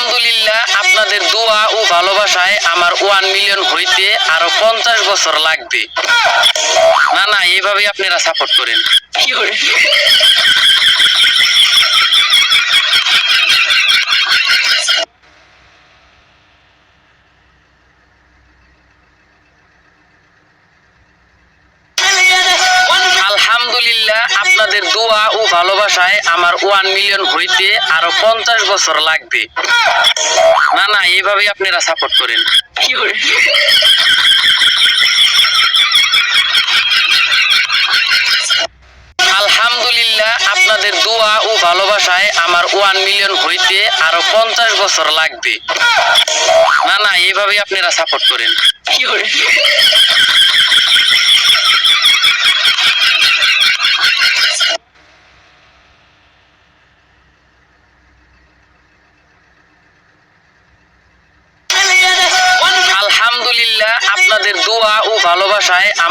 আলহামদুলিল্লাহ, আপনাদের দোয়া ও ভালোবাসায় আমার ওয়ান মিলিয়ন হইতে আরও পঞ্চাশ বছর লাগবে। না না এইভাবে আপনারা সাপোর্ট করেন। আলহামদুলিল্লাহ আপনাদের দোয়া ও ভালোবাসায় আমার ওয়ান মিলিয়ন হইতে আরও পঞ্চাশ বছর লাগবে। না না এইভাবেই আপনারা সাপোর্ট করেন। আলহামদুলিল্লাহ আপনাদের দোয়া ও ভালোবাসায় আমার ওয়ান মিলিয়ন হইতে আরও পঞ্চাশ বছর লাগবে। না না এইভাবেই আপনারা সাপোর্ট করেন। আলহামদুলিল্লাহ আপনাদের দোয়া ও ভালোবাসায় আমার